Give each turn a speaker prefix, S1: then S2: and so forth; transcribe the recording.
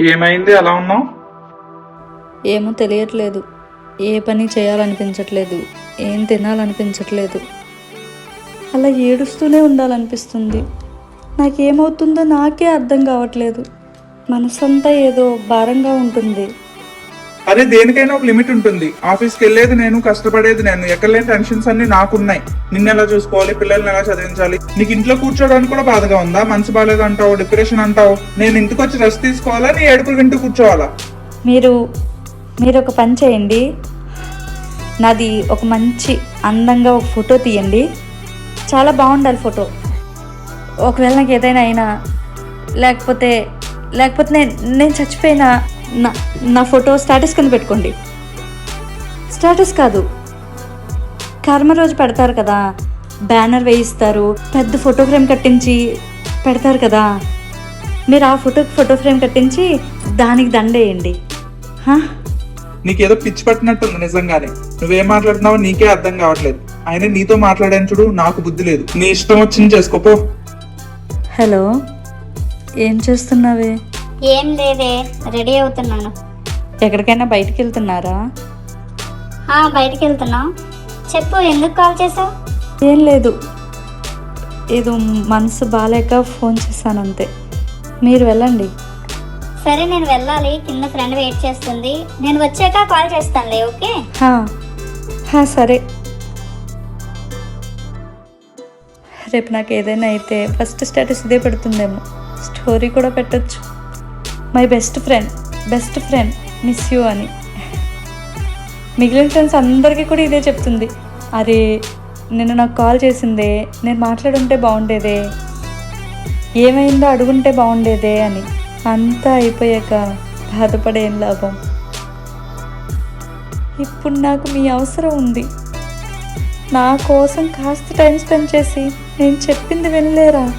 S1: ఏమైంది? అలా ఉన్నావు?
S2: ఏమో తెలియట్లేదు. ఏ పని చేయాలనిపించట్లేదు. ఏం తినాలనిపించట్లేదు. అలా ఏడుస్తూనే ఉండాలనిపిస్తుంది. నాకేమవుతుందో నాకే అర్థం కావట్లేదు. మనసంతా ఏదో భారంగా ఉంటుంది.
S1: అరే దేనికైనా ఒక లిమిట్ ఉంటుంది. ఆఫీస్కి వెళ్ళేది నేను కష్టపడేది నేను. ఎక్కడ లేని టెన్షన్స్ అన్ని నాకున్నాయి. నిన్ను ఎలా చూసుకోవాలి పిల్లల్ని ఎలా చదివించాలి? నీకు ఇంట్లో కూర్చోవడానికి కూడా బాధగా ఉందా? మనసు బాగాలేదు అంటావు డిప్రెషన్ అంటావు. నేను ఇంటికి వచ్చి రెస్ట్ తీసుకోవాలా? నీ ఏడుపులు వింటూ కూర్చోవాలా?
S2: మీరు మీరు ఒక పని చేయండి. నాది ఒక మంచి అందంగా ఒక ఫోటో తీయండి. చాలా బాగుండాలి ఫోటో. ఒకవేళ నాకు ఏదైనా అయినా లేకపోతే లేకపోతే నేను నేను చచ్చిపోయినా నా నా ఫోటో స్టేటస్ కింద పెట్టుకోండి. స్టేటస్ కాదు. కర్మ రోజు పెడతారు కదా. బ్యానర్ వేయిస్తారు పెద్ద ఫోటో ఫ్రేమ్ కట్టించి పెడతారు కదా. మీరు ఆ ఫోటోకి ఫోటో ఫ్రేమ్ కట్టించి దానికి దండేయండి హా?
S1: నీకేదో పిచ్చి పట్టినట్టుంది నిజంగానే. నువ్వేం మాట్లాడుతున్నావో నీకే అర్థం కావట్లేదు. ఆయన నీతో మాట్లాడాను చూడు నాకు బుద్ధి లేదు. నీ ఇష్టం వచ్చింది చేసుకోపో
S2: హలో? ఏం చేస్తున్నావే?
S3: ఏం లేదే రెడీ అవుతున్నాను.
S2: ఎక్కడికైనా బయటికి వెళ్తున్నారా
S3: ఆ, బయటికి వెళ్తున్నాం చెప్పు ఎందుకు కాల్ చేసావు
S2: ఏం లేదు. ఏదో మనసు బాగాలేక ఫోన్ చేశాను అంతే. మీరు వెళ్ళండి.
S3: సరే నేను వెళ్ళాలి. కింద ఫ్రెండ్ వెయిట్ చేస్తుంది. నేను వచ్చాక కాల్ చేస్తానులే ఓకే?
S2: సరే. రేపు నాకు ఏదైనా అయితే ఫస్ట్ స్టేటస్ ఇదే పెడుతుందేమో. స్టోరీ కూడా పెట్టొచ్చు. My best friend best friend miss you అని. మిగిలిన ఫ్రెండ్స్ అందరికీ కూడా ఇదే చెప్తుంది. అరే నిన్న నాకు కాల్ చేసిందే నేను మాట్లాడుంటే బాగుండేదే ఏమైందో అడుగుంటే బాగుండేదే అని. అంతా అయిపోయాక బాధపడే లాభం? ఇప్పుడు నాకు మీ అవసరం ఉంది. నా కోసం కాస్త టైం స్పెండ్ చేసి నేను చెప్పింది వినలేరా?